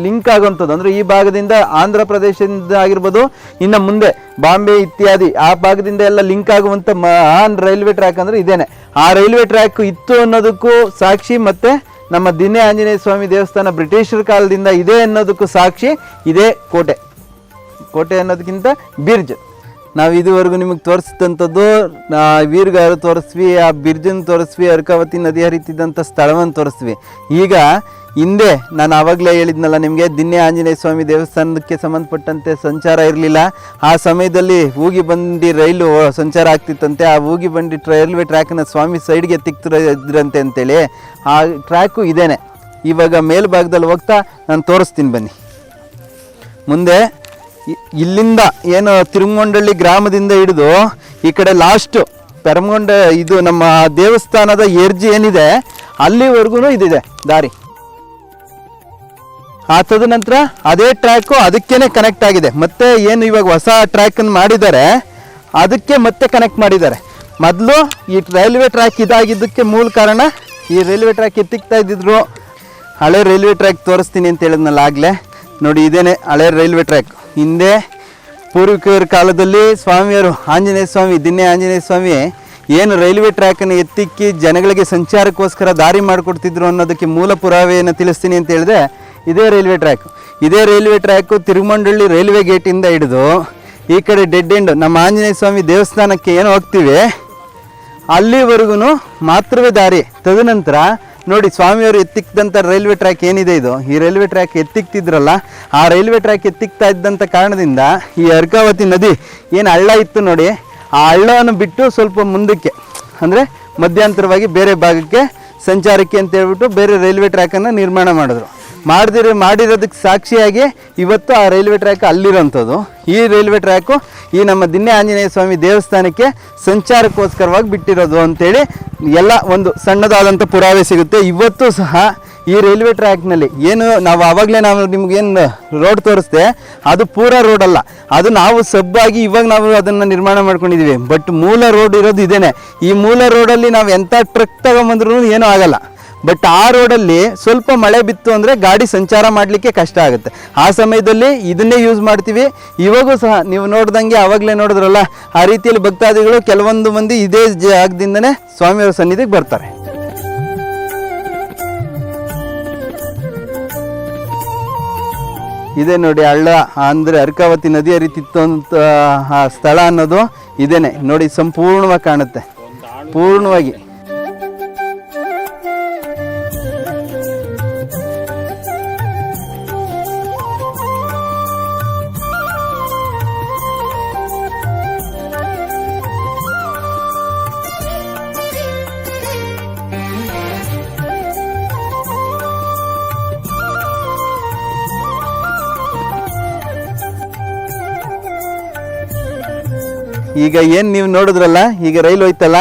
ಲಿಂಕ್ ಆಗುವಂಥದ್ದು. ಅಂದ್ರೆ ಈ ಭಾಗದಿಂದ ಆಂಧ್ರ ಪ್ರದೇಶದಿಂದ ಆಗಿರ್ಬೋದು, ಇನ್ನು ಮುಂದೆ ಬಾಂಬೆ ಇತ್ಯಾದಿ, ಆ ಭಾಗದಿಂದ ಎಲ್ಲ ಲಿಂಕ್ ಆಗುವಂಥ ಮಹಾನ್ ರೈಲ್ವೆ ಟ್ರ್ಯಾಕ್ ಅಂದ್ರೆ ಇದೇನೆ. ಆ ರೈಲ್ವೆ ಟ್ರ್ಯಾಕ್ ಇತ್ತು ಅನ್ನೋದಕ್ಕೂ ಸಾಕ್ಷಿ ಮತ್ತೆ ನಮ್ಮ ದಿನೇ ಆಂಜನೇಯ ಸ್ವಾಮಿ ದೇವಸ್ಥಾನ ಬ್ರಿಟಿಷರ ಕಾಲದಿಂದ ಇದೆ ಅನ್ನೋದಕ್ಕೂ ಸಾಕ್ಷಿ, ಇದೇ ಕೋಟೆ. ಕೋಟೆ ಅನ್ನೋದಕ್ಕಿಂತ ಬಿರ್ಜ್. ನಾವು ಇದುವರೆಗೂ ನಿಮಗೆ ತೋರಿಸಿದಂಥದ್ದು ವೀರ್ಗಾರು ತೋರಿಸ್ವಿ, ಆ ಬಿರ್ಜನ್ನು ತೋರಿಸ್ವಿ, ಅರ್ಕಾವತಿ ನದಿ ಹರಿತಿದ್ದಂಥ ಸ್ಥಳವನ್ನು ತೋರಿಸ್ವಿ. ಈಗ ಹಿಂದೆ ನಾನು ಆವಾಗಲೇ ಹೇಳಿದ್ನಲ್ಲ ನಿಮಗೆ, ದಿನ್ನೆ ಆಂಜನೇಯ ಸ್ವಾಮಿ ದೇವಸ್ಥಾನಕ್ಕೆ ಸಂಬಂಧಪಟ್ಟಂತೆ ಸಂಚಾರ ಇರಲಿಲ್ಲ. ಆ ಸಮಯದಲ್ಲಿ ಹೂಗಿ ಬಂಡಿ ರೈಲು ಸಂಚಾರ ಆಗ್ತಿತ್ತಂತೆ. ಆ ಹೂಗಿ ಬಂಡಿ ರೈಲ್ವೆ ಟ್ರ್ಯಾಕ್ನ ಸ್ವಾಮಿ ಸೈಡ್ಗೆ ಇದ್ರಂತೆ ಅಂತೇಳಿ ಆ ಟ್ರ್ಯಾಕು ಇದೇನೆ. ಇವಾಗ ಮೇಲ್ಭಾಗದಲ್ಲಿ ಹೋಗ್ತಾ ನಾನು ತೋರಿಸ್ತೀನಿ ಬನ್ನಿ. ಮುಂದೆ ಇಲ್ಲಿಂದ ಏನು ತಿರುಮಗೊಂಡಳ್ಳಿ ಗ್ರಾಮದಿಂದ ಹಿಡಿದು ಈ ಕಡೆ ಲಾಸ್ಟು ಪೆರಮಗೊಂಡ ಇದು ನಮ್ಮ ದೇವಸ್ಥಾನದ ಎರ್ಜಿ ಏನಿದೆ, ಅಲ್ಲಿವರೆಗೂ ಇದಿದೆ ದಾರಿ. ಆ ತದನಂತರ ಅದೇ ಟ್ರ್ಯಾಕು ಅದಕ್ಕೇನೆ ಕನೆಕ್ಟ್ ಆಗಿದೆ. ಮತ್ತೆ ಏನು ಇವಾಗ ಹೊಸ ಟ್ರ್ಯಾಕನ್ನು ಮಾಡಿದ್ದಾರೆ, ಅದಕ್ಕೆ ಮತ್ತೆ ಕನೆಕ್ಟ್ ಮಾಡಿದ್ದಾರೆ. ಮೊದಲು ಈ ರೈಲ್ವೆ ಟ್ರ್ಯಾಕ್ ಇದಾಗಿದ್ದಕ್ಕೆ ಮೂಲ ಕಾರಣ ಈ ರೈಲ್ವೆ ಟ್ರ್ಯಾಕ್ ಎತ್ತಿಕ್ತಾ ಇದ್ದಿದ್ರು. ಹಳೆ ರೈಲ್ವೆ ಟ್ರ್ಯಾಕ್ ತೋರಿಸ್ತೀನಿ ಅಂತ ಹೇಳಿದ್ನಲ್ಲ ಆಗಲೇ. ನೋಡಿ, ಇದೇನೆ ಹಳೆ ರೈಲ್ವೆ ಟ್ರ್ಯಾಕ್ ಹಿಂದೆ ಪೂರ್ವಿಕರ ಕಾಲದಲ್ಲಿ ಸ್ವಾಮಿಯವರು, ಆಂಜನೇಯ ಸ್ವಾಮಿ, ದಿನ್ನೆ ಆಂಜನೇಯ ಸ್ವಾಮಿ ಏನು ರೈಲ್ವೆ ಟ್ರ್ಯಾಕನ್ನು ಎತ್ತಿಕ್ಕಿ ಜನಗಳಿಗೆ ಸಂಚಾರಕ್ಕೋಸ್ಕರ ದಾರಿ ಮಾಡಿಕೊಡ್ತಿದ್ರು ಅನ್ನೋದಕ್ಕೆ ಮೂಲ ಪುರಾವೆಯನ್ನು ತಿಳಿಸ್ತೀನಿ ಅಂತ ಹೇಳಿದೆ ಇದೇ ರೈಲ್ವೆ ಟ್ರ್ಯಾಕ್. ಇದೇ ರೈಲ್ವೆ ಟ್ರ್ಯಾಕು ತಿರುಮಂಡಳ್ಳಿ ರೈಲ್ವೆ ಗೇಟಿಂದ ಹಿಡಿದು ಈ ಕಡೆ ಡೆಡ್ ಎಂಡ್ ನಮ್ಮ ಆಂಜನೇಯ ಸ್ವಾಮಿ ದೇವಸ್ಥಾನಕ್ಕೆ ಏನು ಹೋಗ್ತೀವಿ. ಅಲ್ಲಿವರೆಗೂ ಮಾತ್ರವೇ ದಾರಿ. ತದನಂತರ ನೋಡಿ ಸ್ವಾಮಿಯವರು ಎತ್ತಿಕ್ಕಿದಂಥ ರೈಲ್ವೆ ಟ್ರ್ಯಾಕ್ ಏನಿದೆ ಇದು? ಈ ರೈಲ್ವೆ ಟ್ರ್ಯಾಕ್ ಎತ್ತಿಕ್ತಿದ್ರಲ್ಲ, ಆ ರೈಲ್ವೆ ಟ್ರ್ಯಾಕ್ ಎತ್ತಿಕ್ತಾ ಇದ್ದಂಥ ಕಾರಣದಿಂದ ಈ ಅರ್ಕಾವತಿ ನದಿ ಏನು ಹಳ್ಳ ಇತ್ತು ನೋಡಿ, ಆ ಹಳ್ಳವನ್ನು ಬಿಟ್ಟು ಸ್ವಲ್ಪ ಮುಂದಕ್ಕೆ, ಅಂದರೆ ಮಧ್ಯಂತರವಾಗಿ ಬೇರೆ ಭಾಗಕ್ಕೆ ಸಂಚಾರಕ್ಕೆ ಅಂತ ಹೇಳ್ಬಿಟ್ಟು ಬೇರೆ ರೈಲ್ವೆ ಟ್ರ್ಯಾಕನ್ನು ನಿರ್ಮಾಣ ಮಾಡಿದ್ರು. ಮಾಡಿದಿರೋ, ಮಾಡಿರೋದಕ್ಕೆ ಸಾಕ್ಷಿಯಾಗಿ ಇವತ್ತು ಆ ರೈಲ್ವೆ ಟ್ರ್ಯಾಕ್ ಅಲ್ಲಿರೋಂಥದ್ದು ಈ ರೈಲ್ವೆ ಟ್ರ್ಯಾಕು ಈ ನಮ್ಮ ದಿನ್ನೆ ಆಂಜನೇಯ ಸ್ವಾಮಿ ದೇವಸ್ಥಾನಕ್ಕೆ ಸಂಚಾರಕ್ಕೋಸ್ಕರವಾಗಿ ಬಿಟ್ಟಿರೋದು ಅಂತೇಳಿ ಎಲ್ಲ ಒಂದು ಸಣ್ಣದಾದಂಥ ಪುರಾವೆ ಸಿಗುತ್ತೆ. ಇವತ್ತು ಸಹ ಈ ರೈಲ್ವೆ ಟ್ರ್ಯಾಕ್ನಲ್ಲಿ ಏನು ನಾವು ಆವಾಗಲೇ ನಾವು ನಿಮ್ಗೇನು ರೋಡ್ ತೋರಿಸ್ದೆ, ಅದು ಪೂರ ರೋಡ್ ಅಲ್ಲ ಅದು ನಾವು ಸಬ್ಬಾಗಿ ಇವಾಗ ನಾವು ಅದನ್ನು ನಿರ್ಮಾಣ ಮಾಡ್ಕೊಂಡಿದ್ದೀವಿ. ಬಟ್ ಮೂಲ ರೋಡ್ ಇರೋದು ಇದೇನೆ. ಈ ಮೂಲ ರೋಡಲ್ಲಿ ನಾವು ಎಂಥ ಟ್ರಕ್ ತಗೊಂಬಂದ್ರೂ ಏನೂ ಆಗಲ್ಲ. ಬಟ್ ಆ ರೋಡಲ್ಲಿ ಸ್ವಲ್ಪ ಮಳೆ ಬಿತ್ತು ಅಂದರೆ ಗಾಡಿ ಸಂಚಾರ ಮಾಡಲಿಕ್ಕೆ ಕಷ್ಟ ಆಗುತ್ತೆ. ಆ ಸಮಯದಲ್ಲಿ ಇದನ್ನೇ ಯೂಸ್ ಮಾಡ್ತೀವಿ. ಇವಾಗೂ ಸಹ ನೀವು ನೋಡ್ದಂಗೆ ಆವಾಗಲೇ ನೋಡಿದ್ರಲ್ಲ, ಆ ರೀತಿಯಲ್ಲಿ ಭಕ್ತಾದಿಗಳು ಕೆಲವೊಂದು ಮಂದಿ ಇದೇ ಜಾಗದಿಂದನೇ ಸ್ವಾಮಿಯವರ ಸನ್ನಿಧಿಗೆ ಬರ್ತಾರೆ. ಇದೇ ನೋಡಿ ಹಳ್ಳ, ಅಂದರೆ ಅರ್ಕಾವತಿ ನದಿ ಹರಿತಿತ್ತು ಆ ಸ್ಥಳ ಅನ್ನೋದು ಇದೇನೆ. ನೋಡಿ ಸಂಪೂರ್ಣವಾಗಿ ಕಾಣುತ್ತೆ. ಪೂರ್ಣವಾಗಿ. ಈಗ ಏನು ನೀವು ನೋಡಿದ್ರಲ್ಲ ಈಗ ರೈಲು ಹೋಯ್ತಲ್ಲ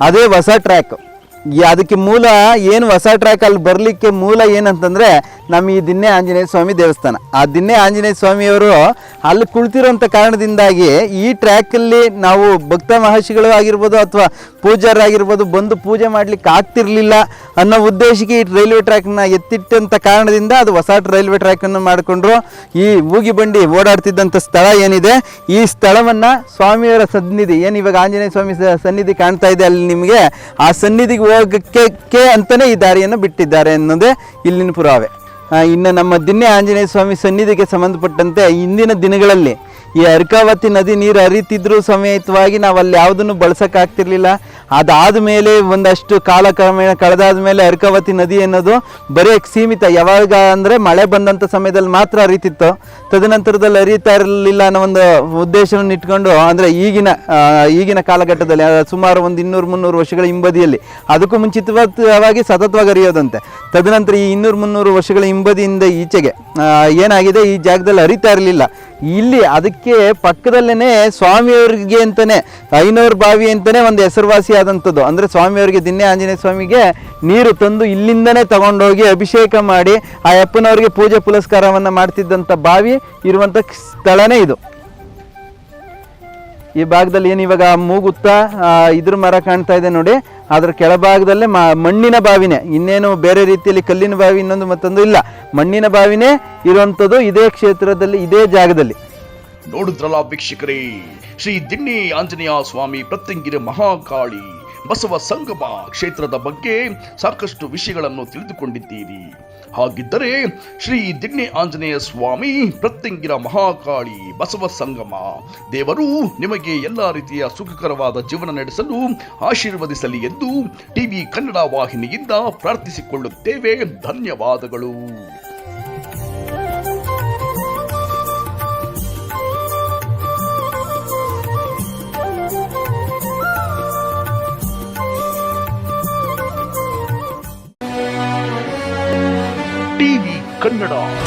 ಅದೇ ಹೊಸ ಟ್ರ್ಯಾಕ್ ಅದಕ್ಕೆ ಮೂಲ ಏನು ಹೊಸ ಟ್ರ್ಯಾಕ್ ಅಲ್ಲಿ ಬರಲಿಕ್ಕೆ ಮೂಲ ಏನಂತಂದರೆ ನಮ್ಮ ಈ ದಿನ್ನೆ ಆಂಜನೇಯ ಸ್ವಾಮಿ ದೇವಸ್ಥಾನ. ಆ ದಿನ್ನೆ ಆಂಜನೇಯ ಸ್ವಾಮಿಯವರು ಅಲ್ಲಿ ಕುಳಿತಿರೋಂಥ ಕಾರಣದಿಂದಾಗಿ ಈ ಟ್ರ್ಯಾಕಲ್ಲಿ ನಾವು ಭಕ್ತ ಮಹರ್ಷಿಗಳು ಆಗಿರ್ಬೋದು ಅಥವಾ ಪೂಜಾರಾಗಿರ್ಬೋದು ಬಂದು ಪೂಜೆ ಮಾಡ್ಲಿಕ್ಕೆ ಆಗ್ತಿರಲಿಲ್ಲ ಅನ್ನೋ ಉದ್ದೇಶಕ್ಕೆ ಈ ರೈಲ್ವೆ ಟ್ರ್ಯಾಕ್ನ ಎತ್ತಿಟ್ಟಂಥ ಕಾರಣದಿಂದ ಅದು ಹೊಸ ರೈಲ್ವೆ ಟ್ರ್ಯಾಕನ್ನು ಮಾಡಿಕೊಂಡ್ರು. ಈ ಊಗಿ ಬಂಡಿ ಓಡಾಡ್ತಿದ್ದಂಥ ಸ್ಥಳ ಏನಿದೆ, ಈ ಸ್ಥಳವನ್ನು ಸ್ವಾಮಿಯವರ ಸನ್ನಿಧಿ, ಏನು ಇವಾಗ ಆಂಜನೇಯ ಸ್ವಾಮಿ ಸನ್ನಿಧಿ ಕಾಣ್ತಾ ಇದೆ ಅಲ್ಲಿ ನಿಮಗೆ, ಆ ಸನ್ನಿಧಿಗೆ ಹೋಗಕ್ಕೆ ಕೆ ಅಂತಲೇ ಈ ದಾರಿಯನ್ನು ಬಿಟ್ಟಿದ್ದಾರೆ ಅನ್ನೋದೇ ಇಲ್ಲಿನ ಪುರಾವೆ. ಇನ್ನು ನಮ್ಮ ದಿನ್ನೆ ಆಂಜನೇಯ ಸ್ವಾಮಿ ಸನ್ನಿಧಿಗೆ ಸಂಬಂಧಪಟ್ಟಂತೆ ಇಂದಿನ ದಿನಗಳಲ್ಲಿ ಈ ಅರ್ಕಾವತಿ ನದಿ ನೀರು ಹರಿತಿದ್ರೂ ಸಮೇತವಾಗಿ ನಾವು ಅಲ್ಲಿ ಯಾವುದನ್ನು ಬಳಸೋಕ್ಕಾಗ್ತಿರ್ಲಿಲ್ಲ ಅದಾದ ಮೇಲೆ ಒಂದಷ್ಟು ಕಾಲಕ್ರಮೇಣ ಕಳೆದಾದ ಮೇಲೆ ಅರ್ಕಾವತಿ ನದಿ ಅನ್ನೋದು ಬರೀ ಸೀಮಿತ. ಯಾವಾಗ ಅಂದರೆ ಮಳೆ ಬಂದಂಥ ಸಮಯದಲ್ಲಿ ಮಾತ್ರ ಹರಿತಿತ್ತು. ತದನಂತರದಲ್ಲಿ ಹರಿತಾ ಇರಲಿಲ್ಲ ಅನ್ನೋ ಒಂದು ಉದ್ದೇಶವನ್ನು ಇಟ್ಕೊಂಡು ಅಂದರೆ ಈಗಿನ ಈಗಿನ ಕಾಲಘಟ್ಟದಲ್ಲಿ ಸುಮಾರು ಒಂದು ಇನ್ನೂರು ಮುನ್ನೂರು ವರ್ಷಗಳ ಹಿಂಬದಿಯಲ್ಲಿ. ಅದಕ್ಕೂ ಮುಂಚಿತವಾಗಿ ಸತತವಾಗಿ ಹರಿಯೋದಂತೆ. ತದನಂತರ ಈ ಇನ್ನೂರು ಮುನ್ನೂರು ವರ್ಷಗಳ ಹಿಂಬದಿಯಿಂದ ಈಚೆಗೆ ಏನಾಗಿದೆ? ಈ ಜಾಗದಲ್ಲಿ ಹರಿತಾ ಇರಲಿಲ್ಲ. ಇಲ್ಲಿ ಅದಕ್ಕೆ ಪಕ್ಕದಲ್ಲೇನೆ ಸ್ವಾಮಿಯವ್ರಿಗೆ ಅಂತಲೇ ಐನೂರು ಬಾವಿ ಅಂತಲೇ ಒಂದು ಹೆಸರುವಾಸಿ ಆದಂಥದ್ದು ಅಂದರೆ ಸ್ವಾಮಿಯವರಿಗೆ ದಿನೇ ಆಂಜನೇಯ ಸ್ವಾಮಿಗೆ ನೀರು ತಂದು ಇಲ್ಲಿಂದನೇ ತಗೊಂಡೋಗಿ ಅಭಿಷೇಕ ಮಾಡಿ, ಆ ಅಪ್ಪನವ್ರಿಗೆ ಪೂಜೆ ಪುರಸ್ಕಾರವನ್ನು ಮಾಡ್ತಿದ್ದಂಥ ಬಾವಿ ಇರುವಂಥ ಸ್ಥಳನೇ ಇದು. ಈ ಭಾಗದಲ್ಲಿ ಏನು ಇವಾಗ ಮೂಗುತ್ತ ಇದ್ರ ಮರ ಕಾಣ್ತಾ ಇದೆ ನೋಡಿ. ಅದ್ರ ಕೆಳಭಾಗದಲ್ಲೇ ಮ ಮಣ್ಣಿನ ಬಾವಿನೇ. ಇನ್ನೇನು ಬೇರೆ ರೀತಿಯಲ್ಲಿ ಕಲ್ಲಿನ ಬಾವಿ ಇನ್ನೊಂದು ಮತ್ತೊಂದು ಇಲ್ಲ. ಮಣ್ಣಿನ ಬಾವಿನೇ ಇರುವಂಥದ್ದು ಇದೇ ಕ್ಷೇತ್ರದಲ್ಲಿ, ಇದೇ ಜಾಗದಲ್ಲಿ. ನೋಡಿದ್ರಲ್ಲ ವೀಕ್ಷಕರೇ, ಶ್ರೀ ದಿಣ್ಣಿ ಆಂಜನೇಯ ಸ್ವಾಮಿ ಪ್ರತ್ಯಂಗಿರಿ ಮಹಾಕಾಳಿ. ಬಸವ ಸಂಗಮ ಕ್ಷೇತ್ರದ ಬಗ್ಗೆ ಸಾಕಷ್ಟು ವಿಷಯಗಳನ್ನು ತಿಳಿದುಕೊಂಡಿದ್ದೀರಿ. ಹಾಗಿದ್ದರೆ ಶ್ರೀ ದಿಣ್ಣೆ ಆಂಜನೇಯ ಸ್ವಾಮಿ ಪ್ರತ್ಯಂಗಿರ ಮಹಾಕಾಳಿ ಬಸವ ಸಂಗಮ, ದೇವರು ನಿಮಗೆ ಎಲ್ಲ ರೀತಿಯ ಸುಖಕರವಾದ ಜೀವನ ನಡೆಸಲು ಆಶೀರ್ವದಿಸಲಿ ಎಂದು ಟಿವಿ ಕನ್ನಡ ವಾಹಿನಿಯಿಂದ ಪ್ರಾರ್ಥಿಸಿಕೊಳ್ಳುತ್ತೇವೆ. ಧನ್ಯವಾದಗಳು. ಟಿವಿ ಕನ್ನಡ